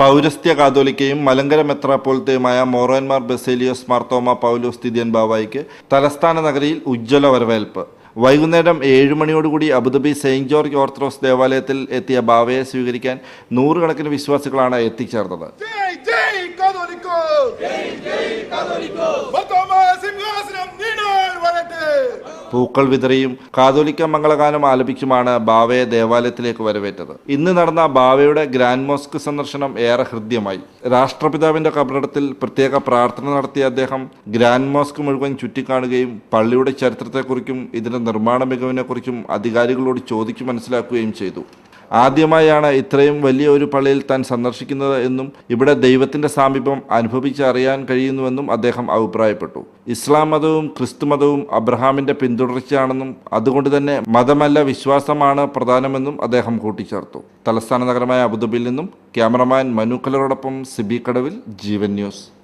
പൗരസ്ത്യ കാതോലിക്കയും മലങ്കര മെത്രാപ്പോലത്തെയുമായ മോറോന്മാർ ബസേലിയോസ് മാർത്തോമ പൗലോസ് തിദിയൻ ബാവായിക്ക് തലസ്ഥാന നഗരിയിൽ ഉജ്ജ്വല വരവേൽപ്പ്. വൈകുന്നേരം ഏഴ് മണിയോടുകൂടി അബുദാബി സെയിന്റ് ജോർജ് ഓർത്തഡോക്സ് ദേവാലയത്തിൽ എത്തിയ ബാവയെ സ്വീകരിക്കാൻ നൂറുകണക്കിന് വിശ്വാസികളാണ് എത്തിച്ചേർന്നത്. കാതോലിക്കോ. പൂക്കൾ വിതറിയും കാതോലിക്ക മംഗളഗാനം ആലപിക്കുമാണ് ബാവയെ ദേവാലയത്തിലേക്ക് വരവേറ്റത്. ഇന്ന് നടന്ന ബാവയുടെ ഗ്രാൻഡ് മോസ്ക് സന്ദർശനം ഏറെ ഹൃദ്യമായി. രാഷ്ട്രപിതാവിന്റെ കബറിടത്തിൽ പ്രത്യേക പ്രാർത്ഥന നടത്തിയ അദ്ദേഹം ഗ്രാൻഡ് മോസ്ക് മുഴുവൻ ചുറ്റിക്കാണുകയും പള്ളിയുടെ ചരിത്രത്തെക്കുറിച്ചും ഇതിന്റെ നിർമ്മാണ മികവിനെക്കുറിച്ചും അധികാരികളോട് ചോദിച്ചു മനസ്സിലാക്കുകയും ചെയ്തു. ആദ്യമായാണ് ഇത്രയും വലിയ ഒരു പള്ളിയിൽ താൻ സന്ദർശിക്കുന്നത് എന്നും ഇവിടെ ദൈവത്തിന്റെ സാമീപ്യം അനുഭവിച്ചറിയാൻ കഴിയുന്നുവെന്നും അദ്ദേഹം അഭിപ്രായപ്പെട്ടു. ഇസ്ലാം മതവും ക്രിസ്തു മതവും അബ്രഹാമിന്റെ പിന്തുടർച്ചയാണെന്നും അതുകൊണ്ട് തന്നെ മതമല്ല വിശ്വാസമാണ് പ്രധാനമെന്നും അദ്ദേഹം കൂട്ടിച്ചേർത്തു. തലസ്ഥാന നഗരമായ അബുദാബിയിൽ നിന്നും ക്യാമറമാൻ മനു കലറോടൊപ്പം സിബി കടവിൽ ജീവൻ ന്യൂസ്.